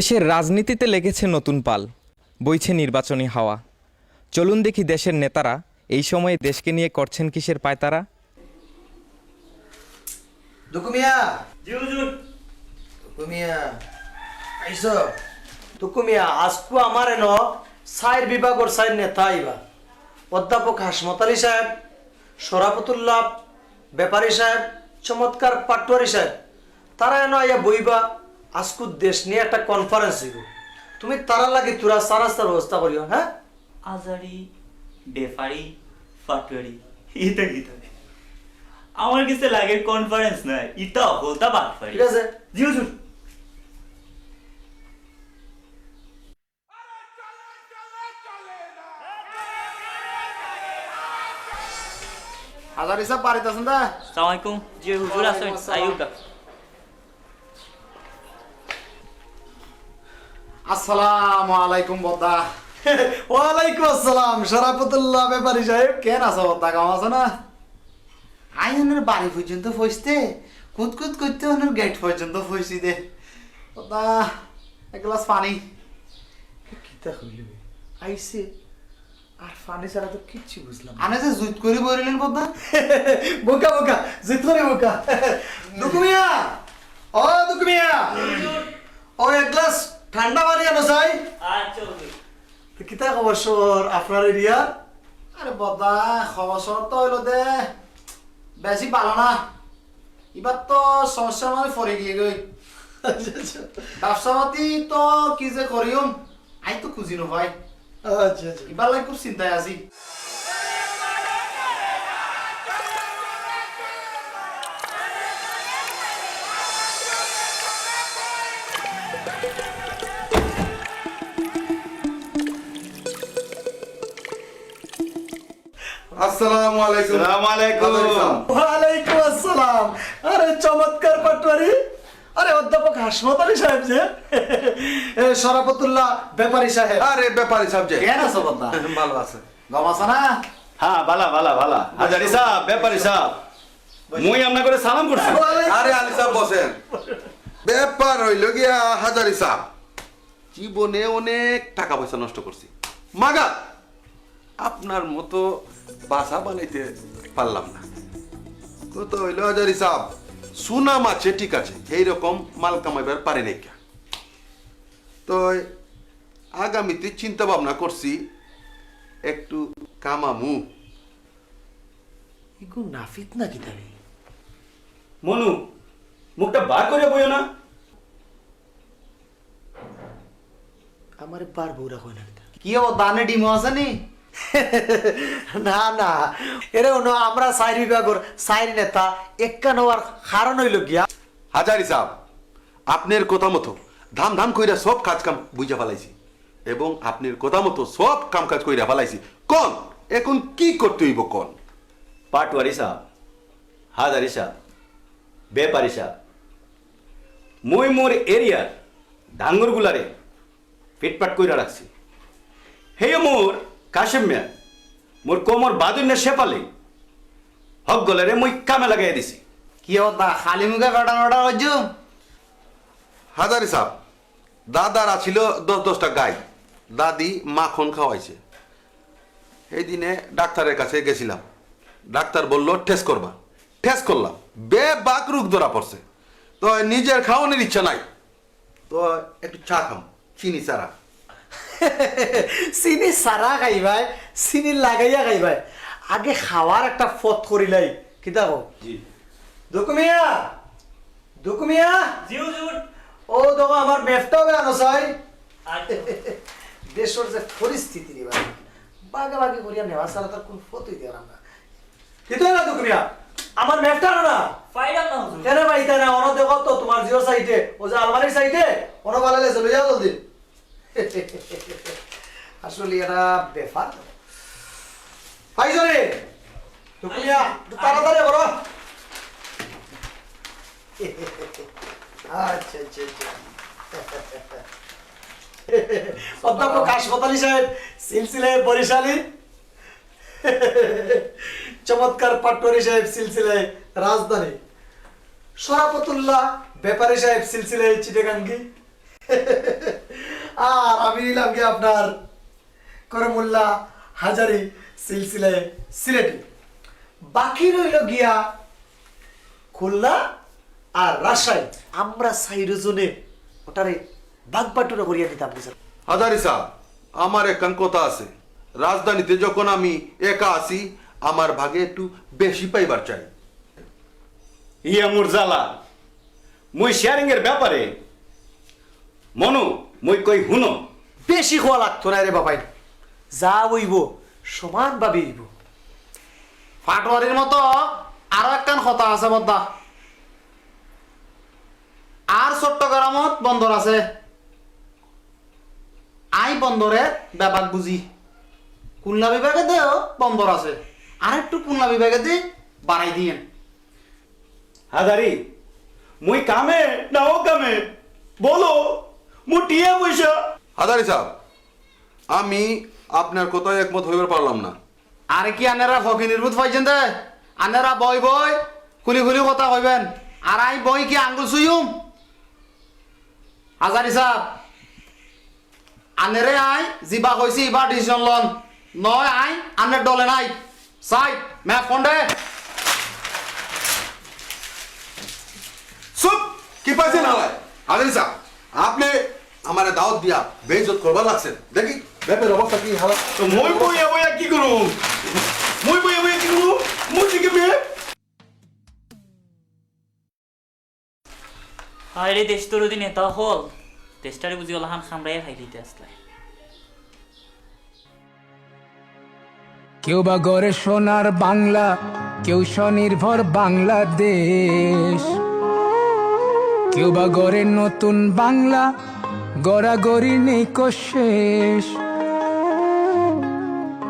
দেশের রাজনীতিতে লেগেছে নতুন পাল। বইছে নির্বাচনী হাওয়া। চলুন দেখি দেশের নেতারা এই সময়ে দেশকে নিয়ে করছেন কিসের পায়তারা? দুকুমিয়া! জি হুজুর। দুকুমিয়া! আইসো দুকুমিয়া আজকু আমার এন সাইর বিভাগর সাইর নেতা আইবা। অধ্যাপক হাসমত আলী সাহেব সরাফতুল্লাহ ব্যাপারী সাহেব চমৎকার পাটোয়ারি সাহেব তারা এন আইয়া বইবা। আজকু দেশ নিয়ে একটা কনফারেন্স হইব। তুমি তারা লাগি তোরা সারাস্তার ব্যবস্থা করিও হ্যাঁ? আজারি বেফারি ফাটুয়ারি ইতা ইতা আমার কাছে লাগে কনফারেন্স না ইতা হলতা বাটফারি। ঠিক আছে জি হুজুর। হাজার হিসাব বাড়িতে আছেন দা আসসালামু আলাইকুম জি হুজুর আসেন। আইয়ুব দা আসসালামু আলাইকুম বদ্দা। ওয়ালাইকুম আসসালাম সরাফতুল্লাহ ব্যাপারী সাহেব। কেন আছো বদ্দা? কেমন আছো না? আই ওনার বাড়ি পর্যন্ত ফসতে। কুদ কুদ করতে ওনার গেট পর্যন্ত ফসি দে। বদ্দা এক গ্লাস পানি। কিতা হইল আইসে আর ফানি ছাড়া তো কিচ্ছু বুঝলাম আনে যে জুত করে বলিলেন বদ্দা। বোকা বোকা জিতরে বোকা। দুকুমিয়া! ও দুকুমিয়া! ও এক গ্লাস ঠান্ডা পানি আনো চাই? আচ্ছা কিতা খবর সর আপনার এরিয়া আরে বদ্দা খবর তো হইল দে। বেশি ভালো না। এবার তো সমস্যা মানে পরে গিয়ে গই ব্যবসা পাতি তো কি যে করিম আই তো খুঁজি নহয়। আচ্ছা আচ্ছা। এবার লাগে খুব চিন্তায় আছি আসসালামু আলাইকুম। আসসালামু আলাইকুম। আসসালাম। আরে চমৎকার পাটোয়ারি। আরে অধ্যাপক হাসমত আলী সাহেব যে। এ, ব্যাপারী সাহেব। আরে ব্যাপারী সাহেব যে। কেন আছো বদ্দা ভালো আছে। গম আছে না? হ্যাঁ বালা বালা বালা হাজারি সাহ ব্যাপারি সাহ মুই আমনা করে সালাম করছি। আরে আলী সাহেব বসেন। ব্যাপার হইল গিয়া হাজারি সাহেব জীবনে অনেক টাকা পয়সা নষ্ট করছি। মাগা আপনার মতো বাসা বানাইতে পারলাম না। তো হইল হাজারি সাহেব। সুনাম আছে ঠিক আছে এইরকম মাল কামাইবার পারে নাই কে। তো আগামীতে চিন্তা ভাবনা করছি একটু কামামু। ইগু নাফিত না কিতাবি মনু মুখটা বার করে বইও না। আমারে বার বউরা কয় না কি হব দানে ডিমো আছে নি? না না। এরে অন্য আমরা সাইর বিভাগর সাইর নেতা একান হওয়ার কারণ হইল গিয়া। হাজারি সাহেব আপনার কথা মতো ধাম ধাম কইরা সব কাজ কাম বুঝা ফেলাইছি। এবং আপনার কথা মতো সব কাম কাজ কইরা ফেলাইছি। কোন? এখন কি করতে হইব কোন? পাটওয়ারি সাহ হাজারি সাহ ব্যাপারি সাহ মুই মোর এরিয়ার ডাঙ্গর গুলারে পেটপাট কইরা রাখছি। হে মোর কাশেম মিয়া মোর কোমর বাদুন্য সেপালে হক গলারে মুই কামে লাগাই দিছি। কি দা খালি মুখে কাটা নোটা হজ্জু হাজারি সাহেব দাদার আছিল দশ দশটা গাই। দাদি মাখন খাওয়াইছে। এই দিনে ডাক্তারের কাছে গেছিলাম। ডাক্তার বলল টেস্ট করবা। টেস্ট করলাম। বে বাক রোগ ধরা পড়ছে। তো নিজের খাওয়ানোর ইচ্ছা নাই। তো একটু চা খাম চিনি ছাড়া। চিনি সারা খাইবাই চিনি লাগাইয়া খাইবাই আগে খাওয়ার একটা ফত করিলাই কিতা কো জি। দুকুমিয়া দুকুমিয়া। জি হুজুর ও। দেখো আমার মেফটাও বেড়ানো চাই আচ্ছা। দেশের যে পরিস্থিতি রে ভাই বাগাবাগি করিয়া নেওয়া ছাড়া তার কোন ফতই দেওয়ার আমরা কিন্তু না দুকুমিয়া? আমার মেফটা না? ফাইডাম না হুজুর কেন ভাই তাই না অন দেখো তো তোমার জিও সাইডে ও যে আলমারির সাইডে অন বালালে চলে যাও জলদি আসলে এটা বেফার। পাইছরে দুকুমিয়া একটু তাড়াতাড়ি করো আচ্ছা আচ্ছা আচ্ছা। অধ্যাপক হাসপাতালি সাহেব সিলসিলায় বরিশালী। চমৎকার পাটোয়ারি সাহেব সিলসিলায় রাজধানী। সরাপতুল্লাহ ব্যাপারী সাহেব সিলসিলায় চিটেগাঙ্গি। আর আমি নিলাম কি আপনার করমুল্লা হাজারি সিলসিলে সিলেটি। বাকি রইল গিয়া খুলনা আর রাজশাহী। আমরা সাইরোজনে ওটারে বাগবাটুরা করিয়া দিতাম স্যার হাজারি সাহ আমার একান কথা আছে। রাজধানীতে যখন আমি একা আসি আমার ভাগে একটু বেশি পাইবার চাই। ইয়া মোর জ্বালা মুই শেয়ারিং এর ব্যাপারে মনু মুই কই হুনো বেশি খোয়া লাগতো না রে বাবাই যা হইব সমানভাবে হইব। ফাটোয়ারির মতো আরও একখান কথা আছে বদ্দা। আর চট্টগ্রামত বন্দর আছে। আই বন্দরে ব্যাপার বুঝি। খুলনা বিভাগে দেও বন্দর আছে। আর একটু খুলনা বিভাগে দি বাড়াই দিয়েন। হাজারি মুই কামে না ও কামে? বলো। মু টিয়া পয়সা হাজারি সাহ আমি আপনার কথায় একমত হইবার পারলাম না। আরে কি আনেরা ফকি নির্বুত পাইছেন দে আনেরা বই বই খুলি খুলি কথা কইবেন। আর আই বই কি আঙ্গুল সুইম হাজারি সাহ আনেরে আই জিবা কইছি এবার ডিসিশন লন। নয় আই আনের ডলে নাই। সাই ম্যাপ ফোন দে। চুপ কি পাইছেন হালাই হাজারি সাহ আপনি আমার দাওয়াত দিয়া বেইজত করবার লাগছেন দেখি ব্যাপের অবস্থা কি হালা তো মই বইয়া বইয়া কি করু? মই বইয়া বইয়া কি করু? মুই দিকে মে আরে দেশ তোর দিন নেতা হল দেশটারে বুঝি গেল হাম খামড়াইয়া খাই দিতে আসলে কেউ বা গড়ে সোনার বাংলা কেউ স্বনির্ভর বাংলাদেশ। কেউ বা গড়ে নতুন বাংলা গড়াগড়ি নেই শেষ।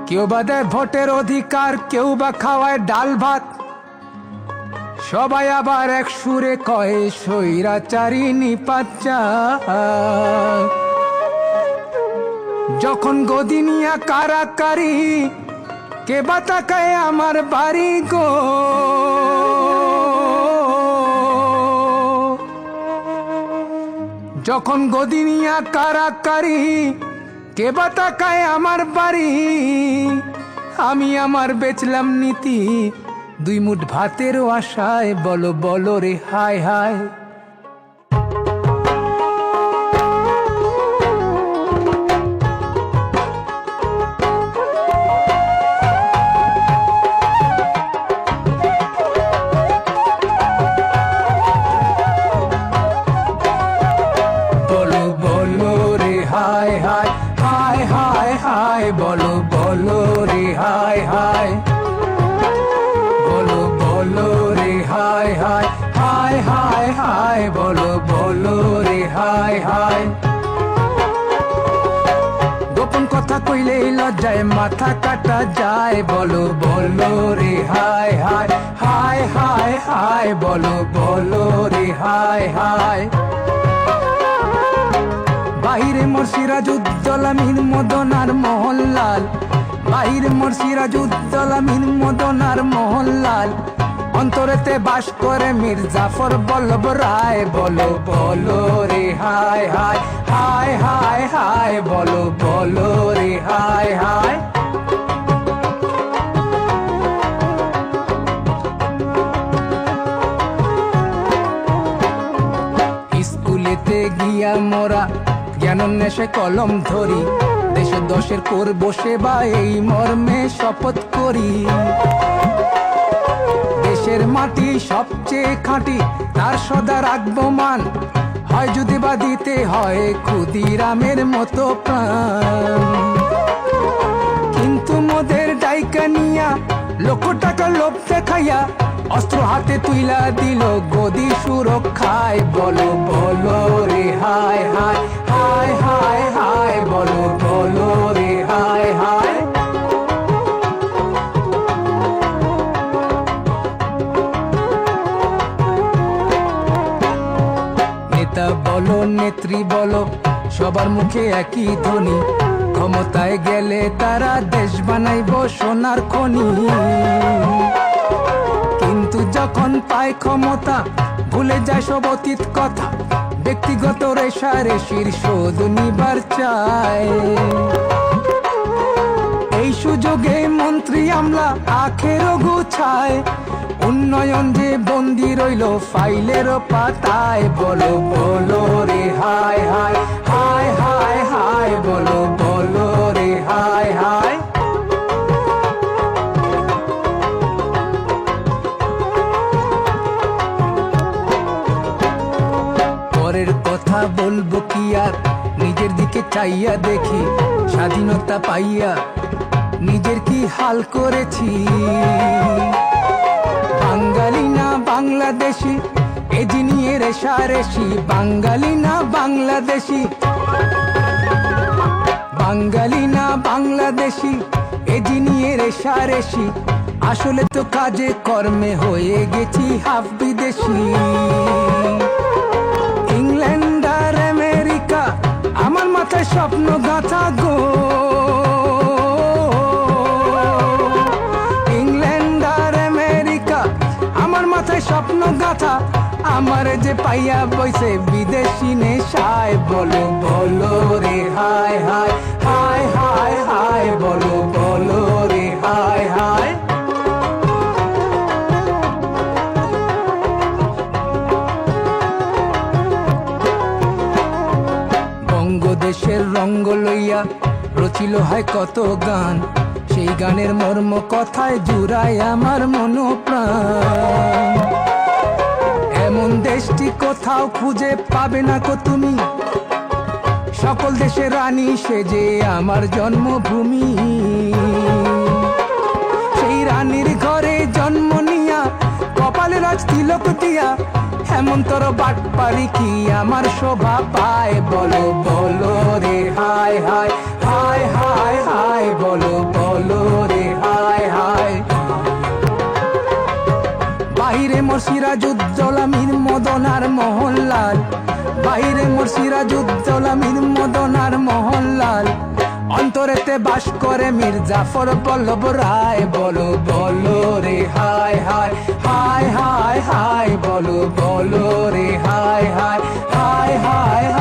কেউ বা দেয় ভোটের অধিকার, কেউ বা খাওয়ায় ডাল ভাত। সবাই আবার এক সুরে কয় সৈরাচারি নিপাচ্চা যখন গদিনিয়া কারাকারি, কে বা আমার বাড়ি গো? যখন গদিনিয়া কারাকারি, কে বা তাকায় আমার বাড়ি? আমি আমার বেচলাম নীতি, দুই মুঠ ভাতেরও আশায় বলো বলো রে, হায় হায়। কইলে লজ্জায় মাথা কাটা যায়। বলো বলো রে, হায় হায় হায় হায় হায়, বলো বলো রে, হায় হায়। বাহিরে মোর সিরাজুদ্দৌলামিন মদনার মোহনলাল বাহিরে মোর সিরাজুদ্দৌলামিন মদনার মোহনলাল অন্তরেতে বাস করে মীর জাফর বল্লভ রায়। বলো বলো রে, হায় হায় জ্ঞানন্বেষে কলম ধরি, দেশ দশের করব সেবা এই মর্মে শপথ করি। দেশের মাটি সবচেয়ে খাঁটি, তার সদা রাখব মান। হয় যদি বা দিতে হয় ক্ষুদিরামের মতো প্রাণ। কিন্তু মোদের ডাইকা নিয়া লক্ষ টাকা লোভ দেখাইয়া অস্ত্র হাতে তুইলা দিল, গদি সুরক্ষায় বলো বলো রে, হায় হায় হায় হায় হায়, বলো বলো রে, হায় হায়। নেতা বলো, নেত্রী বলো, সবার মুখে একই ধ্বনি। ক্ষমতায় গেলে তারা দেশ বানাইব সোনার খনি। যখন পায় ক্ষমতা, ভুলে যায় সব অতীত কথা। ব্যক্তিগত রেশারেশির শোধ নিবার চায়। এই সুযোগে মন্ত্রী আমলা আখেরও গুছায় উন্নয়ন যে বন্দি রইল ফাইলের পাতায়। বলো বলো রে, হায় হায় হায় হায় হায়, বলো বলো রে, হায় হায়। বলব কি আর? নিজের দিকে চাইয়া দেখি, স্বাধীনতা পাইয়া নিজের কি হাল করেছি? বাঙালি না বাংলাদেশি, এ নিয়ে রেশারেশি বাঙালি না বাংলাদেশি, বাঙালি না বাংলাদেশি, এ নিয়ে রেশারেশি আসলে তো কাজে কর্মে হয়ে গেছি হাফ বিদেশি। স্বপ্ন গাথা গো। ইংল্যান্ড আর আমেরিকা, আমার মাথায় স্বপ্ন গাথা। আমার যে পাইয়া বইছে বিদেশি নেশায়, বলো বলো রে, হায় হায় হায় হায় হায়, বলো বলো রে, হায় হায়। বঙ্গদেশের রঙ্গ লইয়া রচিল হয় কত গান। সেই গানের মর্ম কথায় জুড়ায় আমার মন প্রাণ এমন দেশটি কোথাও খুঁজে পাবে না কো তুমি? সকল দেশের রানী সেজে আমার জন্মভূমি। সেই রানীর ঘরে জন্ম নিয়া কপালে রাজ তিলক দিয়া হেমন্তর বাট পারি কি আমার শোভা পায়? বলো বলো রে, হায় হায় হায় হায় হায়, বলো বলো রে, হায় হায়। বাহিরে মোর সিরাজুদ্দৌলামির মদনার মোহনলাল। বাহিরে মোর সিরাজুদ্দৌলামির মদনার মোহনলাল। অন্তরেতে বাস করে মীর জাফর বল্লভ রায়। বলো বলো রে, হায় হায় হায় হায় হায় বলো বলো রে হায় হায় হায় হায়